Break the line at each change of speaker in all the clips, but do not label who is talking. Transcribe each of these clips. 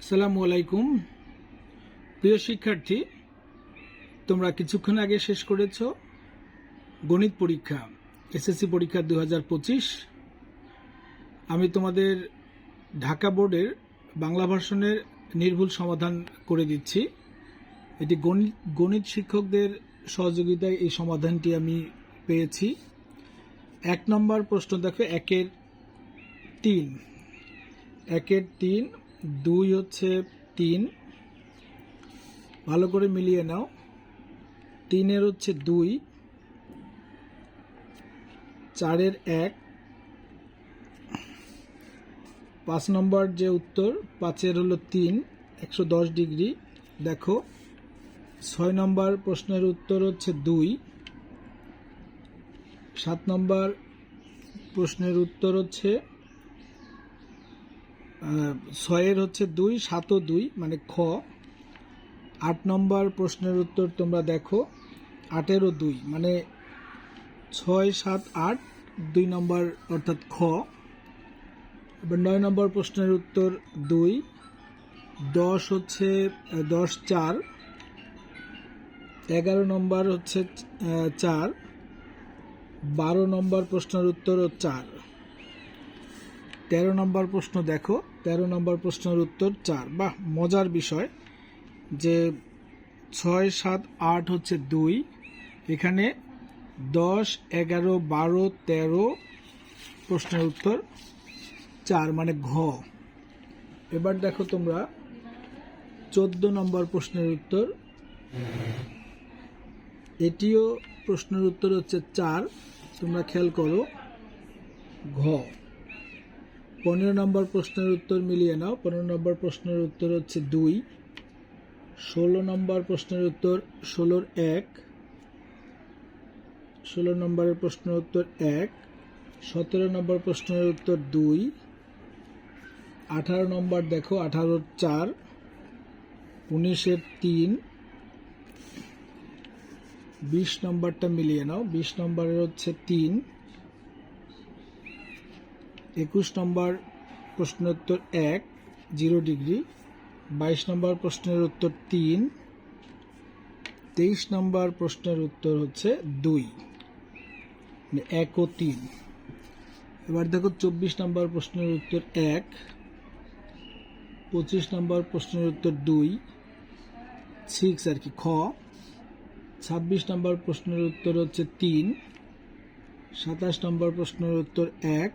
আসসালামু আলাইকুম। প্রিয় শিক্ষার্থী, তোমরা কিছুক্ষণ আগে শেষ করেছ গণিত পরীক্ষা, এসএসসি পরীক্ষা দু হাজার পঁচিশ। আমি তোমাদের ঢাকা বোর্ডের বাংলা ভার্সনের নির্ভুল সমাধান করে দিচ্ছি। এটি গণিত গণিত শিক্ষকদের সহযোগিতায় এই সমাধানটি আমি পেয়েছি। এক নম্বর প্রশ্ন দেখো, একের তিন। একের তিন দুই হচ্ছে তিন। ভালো করে মিলিয়ে নাও। তিনের হচ্ছে দুই। চারের এক। পাঁচ নম্বর যে উত্তর, পাঁচের হলো তিন, একশো দশ ডিগ্রি। দেখো, ছয় নম্বর প্রশ্নের উত্তর হচ্ছে দুই। সাত নম্বর প্রশ্নের উত্তর হচ্ছে ছয়ের হচ্ছে দুই, সাতও দুই মানে খ। আট নম্বর প্রশ্নের উত্তর তোমরা দেখো, আটেরও দুই মানে ছয়, সাত, আট, দুই নম্বর অর্থাৎ খ। এবার নয় নম্বর প্রশ্নের উত্তর দুই, দশ হচ্ছে দশ, চার, এগারো নম্বর হচ্ছে চার, বারো নম্বর প্রশ্নের উত্তরও চার। তেরো নম্বর প্রশ্ন দেখো। তেরো নম্বর প্রশ্নের উত্তর চার। বাহ, মজার বিষয় যে ছয়, সাত, আট হচ্ছে দুই। এখানে দশ, এগারো, বারো, তেরো প্রশ্নের উত্তর চার মানে ঘ। এবার দেখো তোমরা চোদ্দ নম্বর প্রশ্নের উত্তর। এটিও প্রশ্নের উত্তর হচ্ছে চার। তোমরা খেয়াল করো, ঘ। পনেরো নম্বর প্রশ্নের উত্তর মিলিয়ে নাও। পনেরো নম্বর প্রশ্নের উত্তর হচ্ছে দুই। ষোলো নম্বর প্রশ্নের উত্তর ষোলোর এক। ষোলো নম্বরের প্রশ্নের উত্তর এক। সতেরো নম্বর প্রশ্নের উত্তর দুই। আঠারো নম্বর দেখো, আঠারোর চার, উনিশের তিন। বিশ নম্বরটা মিলিয়ে নাও। বিশ নম্বরের হচ্ছে তিন। একুশ নম্বর প্রশ্নের উত্তর এক, জিরো ডিগ্রি। বাইশ নম্বর প্রশ্নের উত্তর তিন। তেইশ নম্বর প্রশ্নের উত্তর হচ্ছে দুই। মানে এক ও তিন। এবার দেখো চব্বিশ নম্বর প্রশ্নের উত্তর এক, পঁচিশ নম্বর প্রশ্নের উত্তর দুই সিক্স আর কি, খ। ছাব্বিশ নম্বর প্রশ্নের উত্তর হচ্ছে তিন, সাতাশ নম্বর প্রশ্নের উত্তর এক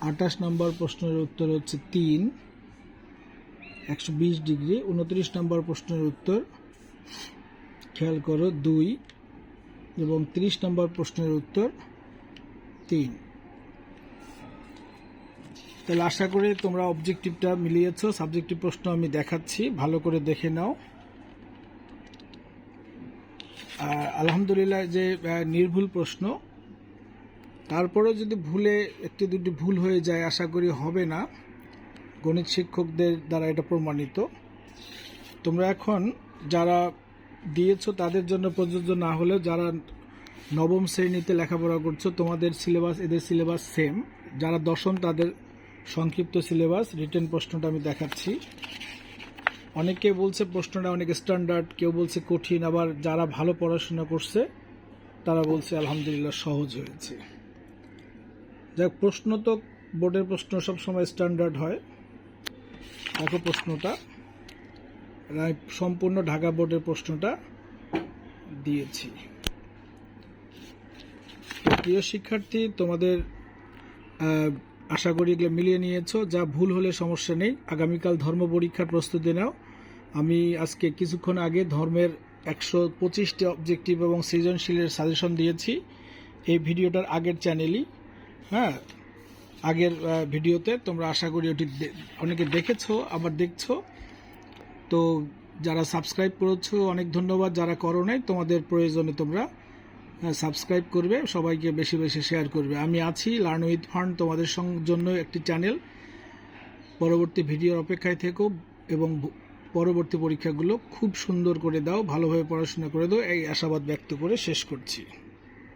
আঠাশ নম্বর প্রশ্নের উত্তর হচ্ছে তিন। একশো বিশ ডিগ্রি। উনত্রিশ নম্বর প্রশ্নের উত্তর, খেয়াল করো, দুই এবং তিরিশ নম্বর প্রশ্নের উত্তর, তিন। তাহলে আশা করি তোমরা অবজেক্টিভটা মিলিয়েছো। সাবজেক্টিভ প্রশ্ন আমি দেখাচ্ছি। ভালো করে দেখে নাও। আর আলহামদুলিল্লাহ যে নির্ভুল প্রশ্ন তারপরেও যদি ভুলে একটি দুটি ভুল হয়ে যায়, আশা করি হবে না। গণিত শিক্ষকদের দ্বারা এটা প্রমাণিত। তোমরা এখন যারা দিয়েছ তাদের জন্য প্রযোজ্য না হলেও যারা নবম শ্রেণীতে লেখাপড়া করছ, তোমাদের সিলেবাস, এদের সিলেবাস সেম। যারা দশম, তাদের সংক্ষিপ্ত সিলেবাস। রিটেন প্রশ্নটা আমি দেখাচ্ছি। অনেকে বলছে প্রশ্নটা অনেক স্ট্যান্ডার্ড, কেউ বলছে কঠিন, আবার যারা ভালো পড়াশোনা করছে, তারা বলছে আলহামদুলিল্লাহ সহজ হয়েছে। যাক, প্রশ্ন তো বোর্ডের প্রশ্ন সব সময় স্ট্যান্ডার্ড হয়। দেখো প্রশ্নটা। সম্পূর্ণ ঢাকা বোর্ডের প্রশ্নটা দিয়েছি। প্রিয় শিক্ষার্থী, তোমাদের আশা করি এগুলো মিলিয়ে নিয়েছো। যা ভুল হলে সমস্যা নেই। আগামীকাল ধর্ম পরীক্ষার প্রস্তুতি নাও। আমি আজকে কিছুক্ষণ আগে ধর্মের একশো পঁচিশটি অবজেক্টিভ এবং সৃজনশীলের সাজেশন দিয়েছি। এই ভিডিওটার আগের চ্যানেলই হ্যাঁ আগের ভিডিওতে তোমরা আশা করি ওটি অনেকে দেখেছ, আবার দেখছ। তো যারা সাবস্ক্রাইব করেছ, অনেক ধন্যবাদ। যারা করো নাই, তোমাদের প্রয়োজনে তোমরা সাবস্ক্রাইব করবে, সবাইকে বেশি বেশি শেয়ার করবে। আমি আছি লার্ন উইথ ফান্ড তোমাদের জন্য একটি চ্যানেল। পরবর্তী ভিডিওর অপেক্ষায় থেকো এবং পরবর্তী পরীক্ষাগুলো খুব সুন্দর করে দাও, ভালোভাবে পড়াশোনা করে দাও। এই আশাবাদ ব্যক্ত করে শেষ করছি।